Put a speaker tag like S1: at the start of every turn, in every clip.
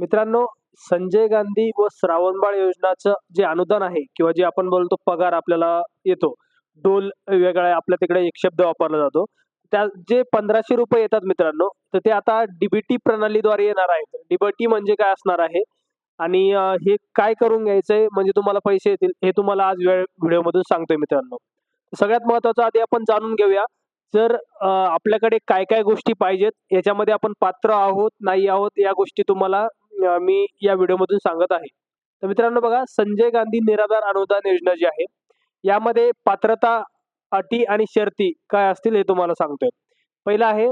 S1: मित्रांनो संजय गांधी व श्रावणबाळ योजनाचं जे अनुदान आहे किंवा जे आपण बोलतो पगार आपल्याला येतो डोल वेगळा आपल्या तिकडे एक शब्द वापरला जातो त्या जे पंधराशे रुपये येतात मित्रांनो तर ते आता डीबीटी प्रणालीद्वारे येणार आहेत डीबीटी म्हणजे काय असणार आहे आणि हे काय करून घ्यायचंय म्हणजे तुम्हाला पैसे येतील हे तुम्हाला आज वेळ व्हिडिओमधून सांगतोय मित्रांनो सगळ्यात महत्वाचं आधी आपण जाणून घेऊया जर आपल्याकडे काय काय गोष्टी पाहिजेत याच्यामध्ये आपण पात्र आहोत नाही आहोत या गोष्टी तुम्हाला मी या व्हिडिओमधून सांगत आहे तर मित्रांनो बघा संजय गांधी निराधार अनुदान योजना जी आहे यामध्ये पात्रता अटी आणि शर्ती काय असतील हे तुम्हाला सांगतोय पहिलं आहे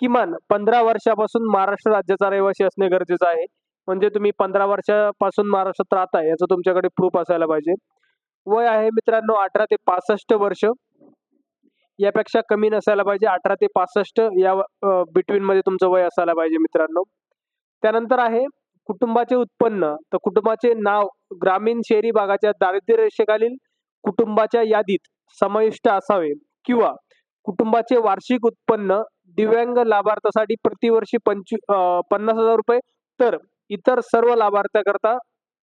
S1: किमान पंधरा वर्षापासून महाराष्ट्र राज्याचा रहिवासी असणे गरजेचं आहे म्हणजे तुम्ही पंधरा वर्षापासून महाराष्ट्रात राहताय याचं तुमच्याकडे प्रूफ असायला पाहिजे वय आहे मित्रांनो अठरा ते पासष्ट वर्ष यापेक्षा कमी नसायला पाहिजे अठरा ते पासष्ट या बिटवीन मध्ये तुमचं वय असायला पाहिजे मित्रांनो त्यानंतर आहे कुटुंबाचे उत्पन्न तर कुटुंबाचे नाव ग्रामीण शहरी भागाच्या दारिद्र्य रेषेखालील कुटुंबाच्या यादीत समाविष्ट असावे किंवा कुटुंबाचे वार्षिक उत्पन्न दिव्यांग लाभार्थ्यासाठी प्रतिवर्षी पंचवी पन्नास हजार रुपये तर इतर सर्व लाभार्थ्याकरता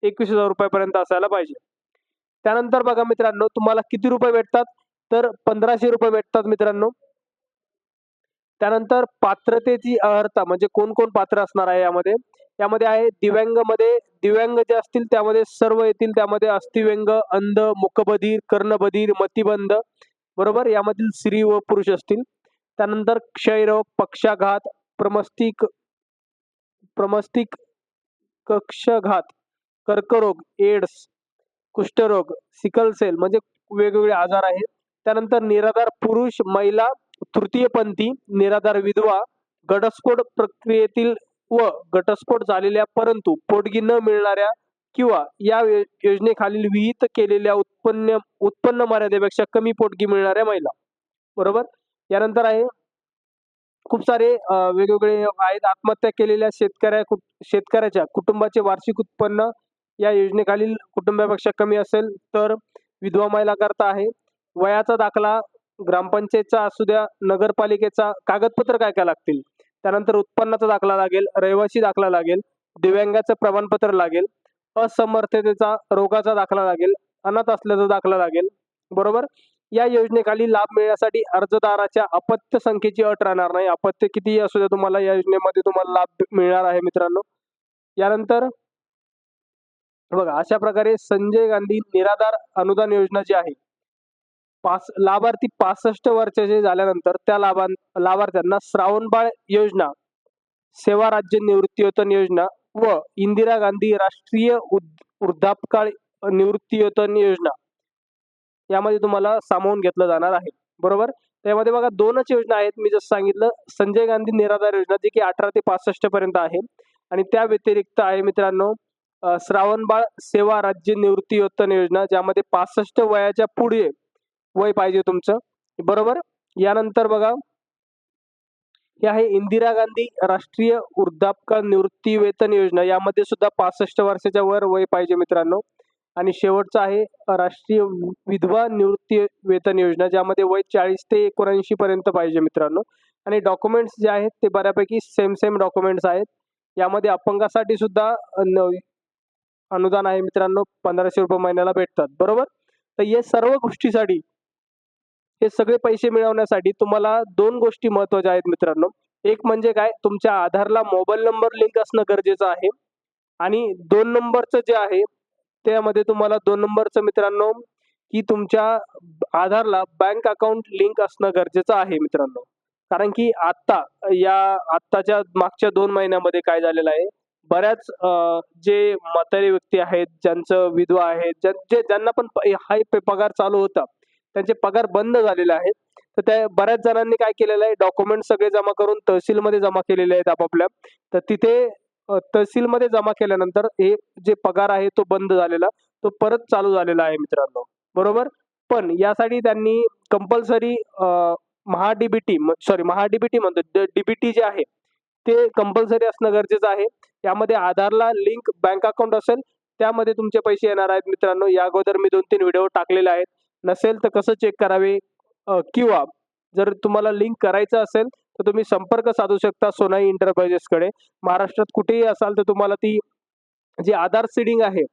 S1: एकवीस हजार रुपयापर्यंत असायला पाहिजे त्यानंतर बघा मित्रांनो तुम्हाला किती रुपये भेटतात तर पंधराशे रुपये भेटतात मित्रांनो त्यानंतर पात्रतेची अर्हता म्हणजे कोण कोण पात्र असणार आहे यामध्ये यामध्ये आहे दिव्यांग मध्ये दिव्यांग जे असतील त्यामध्ये सर्व येतील त्यामध्ये अस्थिव्यंग अंध मुखबधीर कर्णबधीर मतिबंध बरोबर यामधील स्त्री व पुरुष असतील त्यानंतर क्षयरोग पक्षाघात प्रमस्तिक प्रमस्तिक कक्षघात कर्करोग एड्स कुष्ठरोग सिकल सेल म्हणजे वेगवेगळे आजार आहेत त्यानंतर निराधार पुरुष महिला तृतीयपंथी निराधार विधवा घटस्फोट प्रक्रियेतील व गटस्फोट झालेल्या परंतु पोटगी न मिळणाऱ्या किंवा या योजनेखालील विहित केलेल्या उत्पन्न उत्पन्न मर्यादेपेक्षा कमी पोटगी मिळणाऱ्या महिला बरोबर यानंतर आहे खूप सारे वेगवेगळे आहेत आत्महत्या केलेल्या शेतकऱ्या शेतकऱ्याच्या कुटुंबाचे वार्षिक उत्पन्न या योजनेखालील कुटुंबापेक्षा कमी असेल तर विधवा महिला करता आहे वयाचा दाखला ग्रामपंचायतचा असू द्या नगरपालिकेचा कागदपत्र काय काय लागतील त्यानंतर उत्पन्नाचा दाखला लागेल रहिवासी दाखला लागेल दिव्यांगाचं प्रमाणपत्र लागेल असमर्थतेचा रोगाचा दाखला लागेल अनाथ असल्याचा दाखला लागेल बरोबर या योजनेखाली लाभ मिळण्यासाठी अर्जदाराच्या अपत्य संख्येची अट राहणार नाही अपत्य किती असू द्या तुम्हाला या योजनेमध्ये तुम्हाला लाभ मिळणार आहे मित्रांनो यानंतर बघा अशा प्रकारे संजय गांधी निराधार अनुदान योजना जी आहे पास लाभार्थी पासष्ट वर्षाचे झाल्यानंतर त्या लाभां लाभार्थ्यांना श्रावणबाळ योजना सेवा राज्य निवृत्तीवेतन योजना व इंदिरा गांधी राष्ट्रीय वृद्धापकाळ निवृत्तीवेतन योजना यामध्ये तुम्हाला सामावून घेतलं जाणार आहे बरोबर त्यामध्ये बघा दोनच योजना आहेत मी जसं सांगितलं संजय गांधी निराधार योजना जी की अठरा ते पासष्ट पर्यंत आहे आणि त्या व्यतिरिक्त आहे मित्रांनो श्रावणबाळ सेवा राज्य निवृत्ती वेतन योजना ज्यामध्ये पासष्ट वयाच्या पुढे वय पाहिजे तुमचं बरोबर यानंतर बघा हे आहे इंदिरा गांधी राष्ट्रीय वृद्धापकाळ निवृत्ती वेतन योजना यामध्ये सुद्धा पासष्ट वर्षाच्या वर वय पाहिजे मित्रांनो आणि शेवटचं आहे राष्ट्रीय विधवा निवृत्ती वेतन योजना ज्यामध्ये वय चाळीस ते एकोणऐंशी पर्यंत पाहिजे मित्रांनो आणि डॉक्युमेंट्स जे आहेत ते बऱ्यापैकी सेम सेम डॉक्युमेंट्स आहेत यामध्ये अपंगासाठी सुद्धा अनुदान आहे मित्रांनो पंधराशे रुपये महिन्याला भेटतात बरोबर तर या सर्व गोष्टीसाठी हे सगळे पैसे मिळवण्यासाठी तुम्हाला दोन गोष्टी महत्वाच्या आहेत मित्रांनो एक म्हणजे काय तुमच्या आधारला मोबाईल नंबर लिंक असणं गरजेचं आहे आणि दोन नंबरचं जे आहे त्यामध्ये तुम्हाला दोन नंबरचं मित्रांनो की तुमच्या आधारला बँक अकाउंट लिंक असणं गरजेचं आहे मित्रांनो कारण की आत्ता या आत्ताच्या मागच्या दोन महिन्यामध्ये काय झालेलं आहे बऱ्याच जे म्हातारे व्यक्ती आहेत ज्यांचं विधवा आहेत ज्यांना पण हा पगार चालू होता त्यांचे पगार बंद झालेले आहेत तर त्या बऱ्याच जणांनी काय केलेलं आहे डॉक्युमेंट सगळे जमा करून तहसीलमध्ये जमा केलेले आहेत आपापल्या तर तिथे तहसीलमध्ये जमा केल्यानंतर हे जे पगार आहे तो बंद झालेला तो परत चालू झालेला आहे मित्रांनो बरोबर पण यासाठी त्यांनी कंपल्सरी महाडीबीटी सॉरी महाडीबीटी म्हणतो डीबीटी जे आहे ते कंपल्सरी असणं गरजेचं आहे यामध्ये आधारला लिंक बँक अकाउंट असेल त्यामध्ये तुमचे पैसे येणार आहेत मित्रांनो या अगोदर मी दोन तीन व्हिडिओ टाकलेले आहेत नसेल तर कसं चेक करावे किंवा जर तुम्हाला लिंक करायचं असेल तर तुम्ही संपर्क साधू शकता सोनाई इंटरप्राइजेसकडे महाराष्ट्रात कुठेही असाल तर तुम्हाला ती जी आधार सीडिंग आहे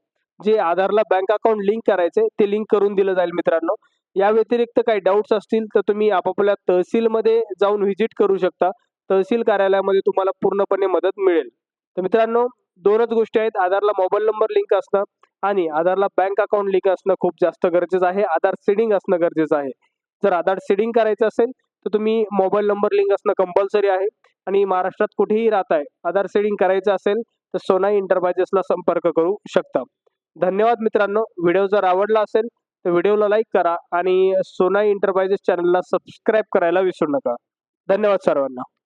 S1: जे आधारला बँक अकाउंट लिंक करायचे ते लिंक करून दिलं जाईल मित्रांनो या व्यतिरिक्त काही डाऊट्स असतील तर तुम्ही आपापल्या तहसीलमध्ये जाऊन व्हिजिट करू शकता तहसील कार्यालयामध्ये तुम्हाला पूर्णपणे मदत मिळेल तर मित्रांनो दोनच गोष्टी आहेत आधारला मोबाईल नंबर लिंक असणं आणि आधारला बँक अकाउंट लिंक असणं खूप जास्त गरजेचं आहे आधार सीडिंग असणं गरजेचं आहे जर आधार सिडिंग करायचं असेल तर तुम्ही मोबाईल नंबर लिंक असणं कंपल्सरी आहे आणि महाराष्ट्रात कुठेही राहताय आधार सीडिंग करायचं असेल तर सोनाई इंटरप्राइजेसला संपर्क करू शकता धन्यवाद मित्रांनो व्हिडिओ जर आवडला असेल तर व्हिडिओला लाईक करा आणि सोनाई इंटरप्राइजेस चॅनलला सबस्क्राईब करायला विसरू नका धन्यवाद सर्वांना